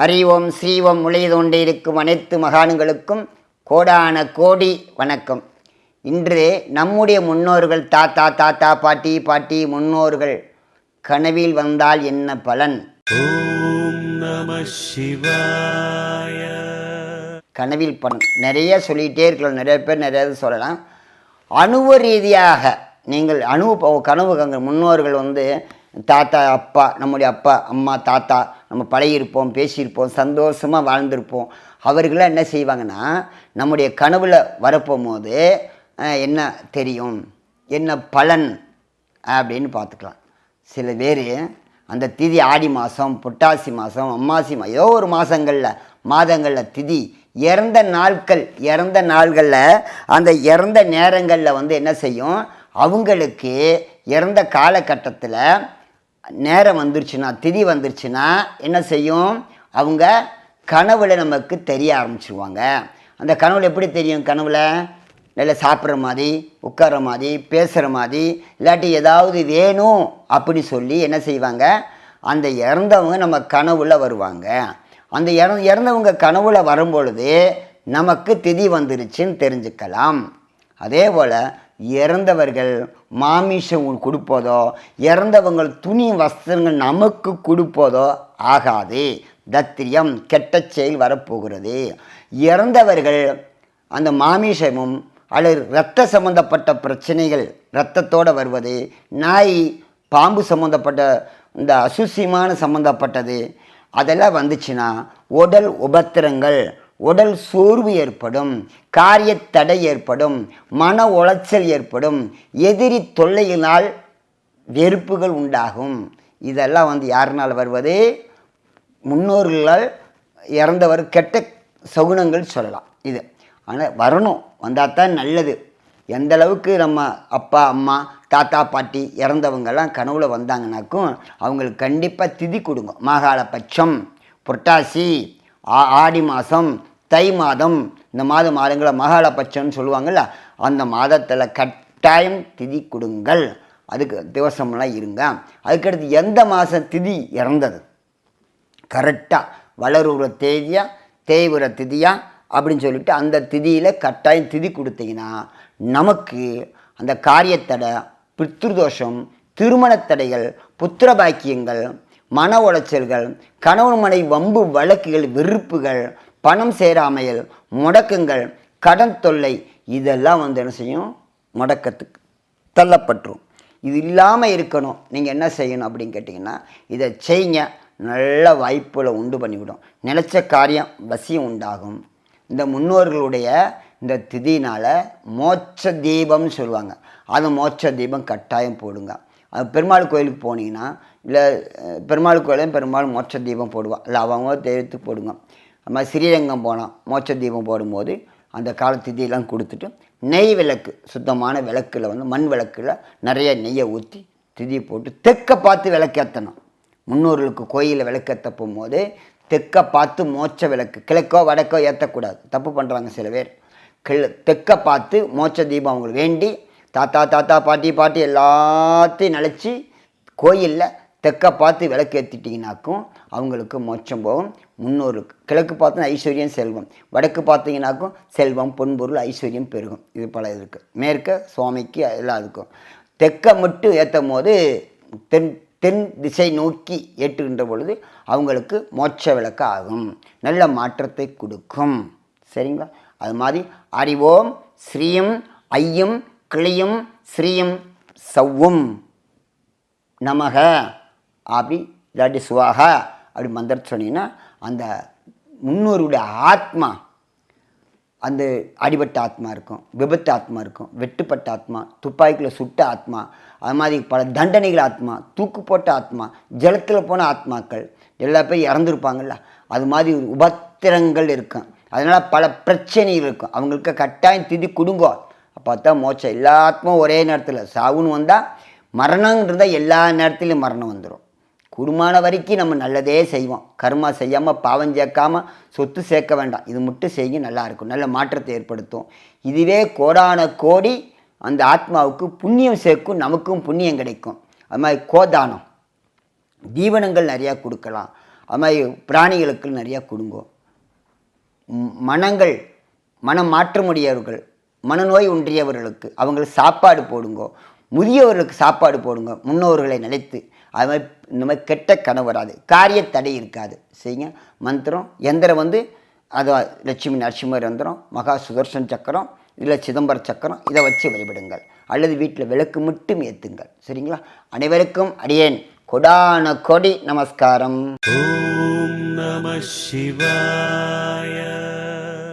அறிவோம் ஸ்ரீவம் முளைதோண்டிருக்கும் அனைத்து மகான்களுக்கும் கோடான கோடி வணக்கம். இன்று நம்முடைய முன்னோர்கள் தாத்தா தாத்தா பாட்டி பாட்டி முன்னோர்கள் கனவில் வந்தால் என்ன பலன்? கனவில் பலன். நிறைய சொல்லிகிட்டே இருக்கலாம். நிறைய பேர் நிறைய சொல்லலாம். அணுவ ரீதியாக நீங்கள் அணு கனவு முன்னோர்கள் வந்து தாத்தா அப்பா நம்முடைய அப்பா அம்மா தாத்தா நம்ம பழகியிருப்போம் பேசியிருப்போம் சந்தோஷமாக வாழ்ந்திருப்போம். அவர்களாம் என்ன செய்வாங்கன்னா நம்முடைய கனவில் வரப்போகும்போது அஹ், என்ன தெரியும் என்ன பலன் அப்படின்னு பார்த்துக்கலாம். சில பேர் அந்த திதி ஆடி மாதம் புட்டாசி மாதம் அம்மாசி மாதம் ஏதோ ஒரு மாதங்களில் மாதங்களில் திதி இறந்த நாட்கள் இறந்த நாள்களில் அந்த இறந்த நேரங்களில் வந்து என்ன செய்யும் அவங்களுக்கு இறந்த காலகட்டத்தில் நேரம் வந்துருச்சுன்னா திதி வந்துருச்சுன்னா என்ன செய்யும்? அவங்க கனவுல நமக்கு தெரிய ஆரம்பிச்சிருவாங்க. அந்த கனவுல எப்படி தெரியும்? கனவுல நல்லா சாப்பிட்ற மாதிரி உட்கார மாதிரி பேசுகிற மாதிரி இல்லாட்டி ஏதாவது வேணும் அப்படி சொல்லி என்ன செய்வாங்க? அந்த இறந்தவங்க நம்ம கனவுல வருவாங்க. அந்த இற இறந்தவங்க கனவுல வரும்பொழுது நமக்கு திதி வந்துருச்சுன்னு தெரிஞ்சுக்கலாம். அதே போல் இறந்தவர்கள் மாமிசம் கொடுப்பதோ இறந்தவங்கள் துணி வஸ்திரங்கள் நமக்கு கொடுப்பதோ ஆகாது. தத்திரியம் கெட்ட செயல் வரப்போகிறது. இறந்தவர்கள் அந்த மாமிசமும் அல்லது இரத்த சம்பந்தப்பட்ட பிரச்சனைகள் இரத்தத்தோடு வருவது நாய் பாம்பு சம்மந்தப்பட்ட இந்த அசுசியமான சம்மந்தப்பட்டது அதெல்லாம் வந்துச்சுன்னா உடல் உபத்திரங்கள் உடல் சோர்வு ஏற்படும் காரிய தடை ஏற்படும் மன உளைச்சல் ஏற்படும் எதிரி தொல்லையினால் வெறுப்புகள் உண்டாகும். இதெல்லாம் வந்து யாருனால் வருவது? முன்னோர்களால் இறந்தவர் கெட்ட சகுனங்கள் சொல்லலாம். இது. ஆனால் வரணும். வந்தால் தான் நல்லது. எந்த அளவுக்கு நம்ம அப்பா அம்மா தாத்தா பாட்டி இறந்தவங்கெல்லாம் கனவுல வந்தாங்கனாக்கும் அவங்களுக்கு கண்டிப்பாக திதி கொடுங்க. மாகாள பட்சம் புரட்டாசி ஆ- ஆடி மாதம் தை மாதம் இந்த மாத மாதங்களை மகாலபட்சம்னு சொல்லுவாங்கல்ல சொல்லுவாங்கள்ல அந்த மாதத்தில் கட்டாயம் திதி கொடுங்கள். அதுக்கு திவசம்லாம் இருங்க. அதுக்கடுத்து எந்த மாதம் திதி இறந்தது? கரெக்டாக வளருற தேதியா தேய்வுற திதியா அப்படின்னு சொல்லிட்டு அந்த திதியில் கட்டாயம் திதி கொடுத்தீங்கன்னா நமக்கு அந்த காரியத்தடை பித்ருதோஷம் திருமணத்தடைகள் புத்திர பாக்கியங்கள் மன உளைச்சல்கள் கணவன் மனை வம்பு வழக்குகள் வெறுப்புகள் பணம் சேராமையல் முடக்கங்கள் கடன் தொல்லை இதெல்லாம் வந்து என்ன செய்யும்? முடக்கத்துக்கு தள்ளப்பட்டுரும். இது இல்லாமல் இருக்கணும். நீங்கள் என்ன செய்யணும் அப்படின்னு கேட்டிங்கன்னா இதை செய்யுங்க நல்ல வாய்ப்புகளை உண்டு பண்ணிவிடும். நினச்ச காரியம் வசியம் உண்டாகும். இந்த முன்னோர்களுடைய இந்த திதினால் மோட்ச தீபம்னு சொல்லுவாங்க. அது மோட்ச தீபம் கட்டாயம் போடுங்க. அது பெருமாள் கோயிலுக்கு போனீங்கன்னா இல்லை பெருமாள் கோயிலையும் பெருமாள் மோட்ச தீபம் போடுவான் இல்லை அவங்க தெய்வத்துக்கு போடுங்க. அது மாதிரி ஸ்ரீரங்கம் போனோம் மோட்ச தீபம் போடும்போது அந்த காலத்திதியெல்லாம் கொடுத்துட்டு நெய் விளக்கு சுத்தமான விளக்கில் வந்து மண் விளக்கில் நிறைய நெய்யை ஊற்றி திதி போட்டு தெற்க பார்த்து விளக்கேற்றணும் முன்னோர்களுக்கு கோயிலில் விளக்கேற்ற போகும்போது தெற்க பார்த்து மோட்ச விளக்கு கிழக்கோ வடக்கோ ஏற்றக்கூடாது தப்பு பண்ணுறாங்க சில பேர். கிழ தெற்க பார்த்து மோட்ச தீபம் அவங்களுக்கு வேண்டி தாத்தா தாத்தா பாட்டி பாட்டி எல்லாத்தையும் நினச்சி கோயிலில் தெற்க பார்த்து விளக்கு ஏற்றிட்டிங்கனாக்கும் அவங்களுக்கு மோட்சம் போகும். முன்னோருக்கு கிழக்கு பார்த்தா ஐஸ்வர்யம் செல்வம் வடக்கு பார்த்தீங்கன்னாக்கும் செல்வம் பொன்பொருள் ஐஸ்வர்யம் பெருகும். இது பல இருக்குது மேற்க சுவாமிக்கு எல்லாம் இருக்கும். தெற்க மட்டும் ஏற்றும் போது தென் தென் திசை நோக்கி ஏற்றுகின்ற பொழுது அவங்களுக்கு மோட்ச விளக்கு ஆகும். நல்ல மாற்றத்தை கொடுக்கும். சரிங்களா? அது மாதிரி அறிவோம் ஸ்ரீயும் ஐயும் கிளியும் ஸ்ரீயும் சவ்வும் நமக. அப்படி இல்லாட்டி சுவாக. அப்படி மந்திரம் சொன்னீங்கன்னா அந்த முன்னோருடைய ஆத்மா அந்த அடிபட்ட ஆத்மா இருக்கும் விபத்து ஆத்மா இருக்கும் வெட்டுப்பட்ட ஆத்மா துப்பாக்கியில் சுட்ட ஆத்மா அது மாதிரி பல தண்டனைகள் ஆத்மா தூக்கு போட்ட ஆத்மா ஜலத்தில் போன ஆத்மாக்கள் எல்லா பேரும் இறந்துருப்பாங்கல்ல அது மாதிரி ஒரு உபத்திரங்கள் இருக்கும். அதனால் பல பிரச்சனைகள் இருக்கும். அவங்களுக்கு கட்டாயம் திதி கொடுங்கோ. அப்போ தான் மோட்சம். எல்லா ஆத்மாவும் ஒரே நேரத்தில் சாவுன்னு வந்தால் மரணம் இருந்தால் எல்லா நேரத்துலையும் மரணம் வந்துடும் குருமான வரைக்கும் நம்ம நல்லதே செய்வோம். கர்மா செய்யாமல் பாவம் சேர்க்காம சொத்து சேர்க்க வேண்டாம். இது மட்டும் செய்ய நல்லா இருக்கும். நல்ல மாற்றத்தை ஏற்படுத்தும். இதுவே கோடான கோடி அந்த ஆத்மாவுக்கு புண்ணியம் சேர்க்கும் நமக்கும் புண்ணியம் கிடைக்கும். அது மாதிரி கோதானம். தீவனங்கள் நிறையா கொடுக்கலாம். அது மாதிரி பிராணிகளுக்கு நிறையா கொடுங்க. மனங்கள் மனம் மாற்றமுடையவர்கள் மனநோய் ஒன்றியவர்களுக்கு அவங்களுக்கு சாப்பாடு போடுங்கோ. முதியவர்களுக்கு சாப்பாடு போடுங்க. முன்னோர்களை நினைத்து அது மாதிரி இந்த மாதிரி கெட்ட கனவு வராது. காரிய தடை இருக்காது. சரிங்க? மந்திரம் எந்திரம் வந்து அது லட்சுமி நரசிம்மர் எந்திரம் மகா சுதர்சன் சக்கரம் இல்லை சிதம்பர சக்கரம் இதை வச்சு வழிபடுங்கள். அல்லது வீட்டில் விளக்கு மட்டும் ஏற்றுங்கள் சரிங்களா? அனைவருக்கும் அடியேன். கொடான கொடி நமஸ்காரம். ஓம் நம சிவாய.